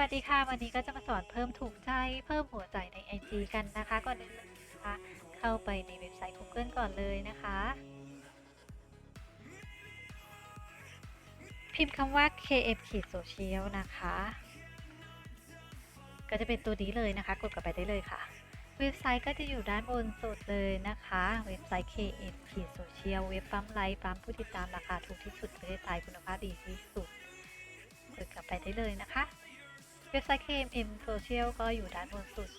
วัสดีค่ะ วันนี้ก็จะมาสอนเพิ่มถูกใจเพิ่มหัวใจใน IG กันนะคะ ก่อนอื่นนะคะเข้าไปในเว็บไซต์ Google ก่อนเลยนะคะ พิมพ์คำว่า kf ขีด social นะคะ ก็จะเป็นตัวนี้เลยนะคะ กดกลับไปได้เลยค่ะ เว็บไซต์ก็จะอยู่ด้านบนสุดเลยนะคะ เว็บไซต์ kf ขีด social เว็บปั๊มไลค์ปั๊มผู้ติดตามราคาถูกที่สุดประเทศไทยคุณภาพดีที่สุดกดกลับไปได้เลยนะคะ เว็บไซต์ KMM Social ก็อยู่ด้านบนสุด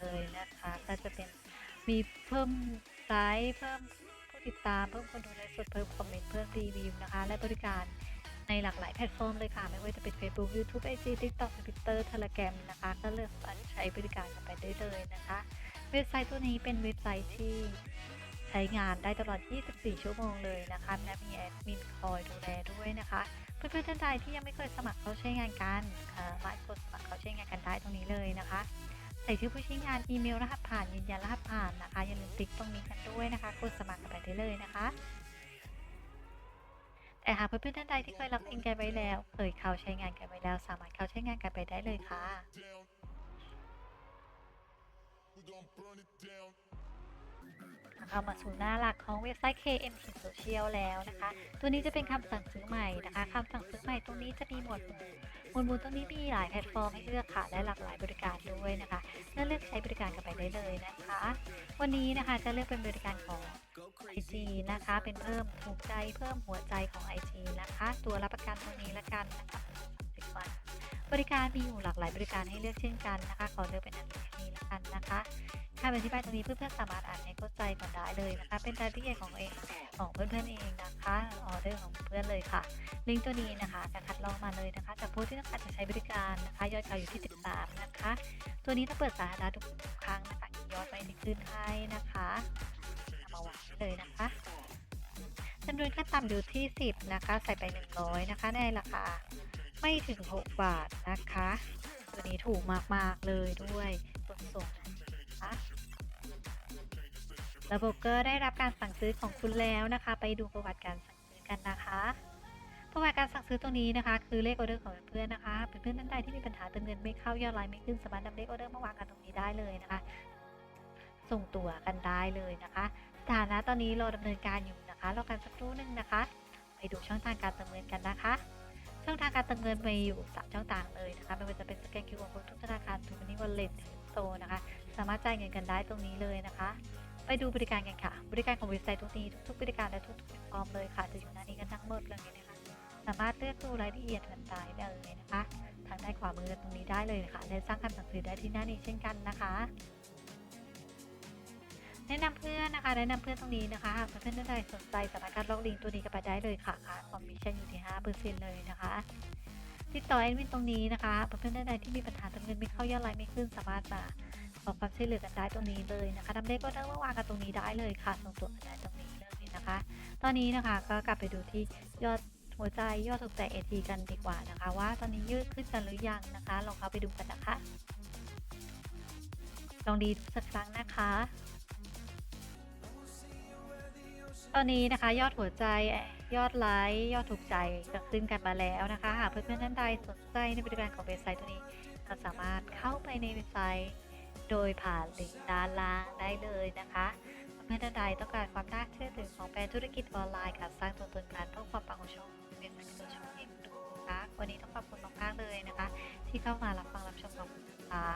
เลยนะคะ ก็จะเป็นมีเพิ่มไลค์เพิ่มผู้ติดตามเพิ่มคนดูไลฟ์สดเพิ่มคอมเมนต์เพิ่มรีวิวนะคะ และบริการในหลากหลายแพลตฟอร์มเลยค่ะ ไม่ว่าจะเป็น Facebook YouTube IG TikTok Twitter Telegram นะคะ ก็เลือกใช้บริการกันไปได้เลยนะคะ เว็บไซต์ตัวนี้เป็นเว็บไซต์ที่ ช้งานได้ตลอด 24 ชั่วโมงเลยนะคะและมีแอดมินคอยดูแลด้วยนะคะ เพื่อนๆท่านใดที่ยังไม่เคยสมัครเข้าใช้งานกันมากดสมัครเข้าใช้งานกันได้ตรงนี้เลยนะคะใส่ชื่อผู้ใช้งานอีเมลรหัสผ่านยืนยันรหัสผ่านนะคะอย่าลืมติ๊กตรงนี้กันด้วยนะคะกดสมัครกันไปได้เลยนะคะแต่หากเพื่อนๆท่านใดที่เคยล็อกอินกันไว้แล้วเคยเข้าใช้งานกันไว้แล้ว สามารถเข้าใช้งานกันไปได้เลยค่ะ เข้ามาสู่หน้าหลักของเว็บไซต์ KMT Social แล้วนะคะ ตัวนี้จะเป็นคำสั่งซื้อใหม่นะคะคำสั่งซื้อใหม่ตรงนี้จะมีหมวดหมู่หมวดหมู่ตรงนี้มีหลายแพลตฟอร์มให้เลือกค่ะ และหลากหลายบริการด้วยนะคะเลือกเลือกใช้บริการกันไปได้เลยนะคะ วันนี้นะคะจะเลือกเป็นบริการของ IG นะคะ เป็นเพิ่มถูกใจเพิ่มหัวใจของ IG นะคะ ตัวรับประกันตัวนี้ละกันนะคะ30วันบริการมีอยู่หลากหลายบริการให้เลือกเช่นกันนะคะ ขอเลือกเป็นอันนี้ละกันนะคะ คำอธิบายตรงนี้เพื่อนๆสามารถอ่านให้เข้าใจก่อนได้เลยนะคะ เป็นรายละเอียดของเองของเพื่อนๆเองนะคะออเดอร์ของเพื่อนเลยค่ะลิงก์ตัวนี้นะคะจะคัดลอกมาเลยนะคะจากผู้ที่ต้องการจะใช้บริการนะคะ ยอดขายอยู่ที่ 13 นะคะ ตัวนี้ถ้าเปิดสาธารณะทุกครั้งนะคะยอดไม่ได้ขึ้นให้นะคะมาวางไว้เลยนะคะจำนวนขั้นต่ำอยู่ที่ 10 นะคะ ใส่ไป 100 นะคะ ในราคาไม่ถึง 6 บาทนะคะ ตัวนี้ถูกมากๆเลยด้วย ระบบก็ได้รับการสั่งซื้อของคุณแล้วนะคะ ไปดูประวัติการสั่งซื้อกันนะคะ ประวัติการสั่งซื้อตรงนี้นะคะ คือเลขออเดอร์ของเพื่อนนะคะเพื่อนท่านใดที่มีปัญหาเติมเงินไม่เข้ายอดไลน์ไม่ขึ้นสามารถนำเลขออเดอร์มาวางกันตรงนี้ได้เลยนะคะ ส่งตัวกันได้เลยนะคะสถานะตอนนี้เราดำเนินการอยู่นะคะรอกันสักครู่หนึ่งนะคะ ไปดูช่องทางการเติมเงินกันนะคะช่องทางการเติมเงินมีอยู่สามช่องทางเลยนะคะไม่ว่าจะเป็นสแกนคิวอาร์โค้ดทุกธนาคารทูมันนี่วอลเล็ตโตนะคะ สามารถจ่ายเงินกันได้ตรงนี้เลยนะคะ ไปดูบริการกันค่ะ บริการของเว็บไซต์ตรงนี้ทุกๆบริการและทุกๆแพลตฟอร์มเลยค่ะ จะอยู่หน้านี้กันทั้งหมดเลยนะคะ สามารถเลือกดูรายละเอียดกันได้เลยนะคะ ทางด้านขวามือตรงนี้ได้เลยนะคะและสร้างคำสั่งซื้อได้ที่หน้านี้เช่นกันนะคะแนะนำเพื่อนนะคะแนะนำเพื่อนตรงนี้นะคะหากเพื่อนๆท่านใดสนใจสามารถการล็อกลิงก์ตัวนี้กันไปได้เลยค่ะค่ะคอมมิชชั่นอยู่ที่5%เปอร์เซ็นเลยนะคะติดต่อแอดมินตรงนี้นะคะเพื่อนๆท่านใดที่มีปัญหาเติมเงินไม่เข้ายอดไลน์ไม่ขึ้นสามารถมา อความช่วยเหลือกันได้ตรงนี้เลยนะคะทำเลขก็ได้ว่าวางกันตรงนี้ได้เลยค่ะส่งตัวกันได้ตรงนี้เลยนะคะ ตอนนี้นะคะก็กลับไปดูที่ยอดหัวใจยอดถูกใจเอทีกันดีกว่านะคะ ว่าตอนนี้ยืดขึ้นกันหรือยังนะคะ ลองเข้าไปดูกันนะคะ ลองดีดูสักครั้งนะคะ ตอนนี้นะคะยอดหัวใจยอดไลค์ยอดถูกใจก็ขึ้นกันมาแล้วนะคะหากเพื่อนๆท่านใดสนใจในบริการของเว็บไซต์ตัวนี้ก็สามารถเข้าไปในเว็บไซต์ โดยผ่านลิงก์ด้านล่างได้เลยนะคะเมื่อท่านใดต้องการความน่าเชื่อถือของแบรนด์ธุรกิจออนไลน์ค่ะสร้างตัวตนการเพิ่มความปังของช่องเป็นตัวช่องเองดูนะคะวันนี้ต้องขอบคุณมากๆเลยนะคะ ที่เข้ามารับฟังรับชมของคุณนะคะ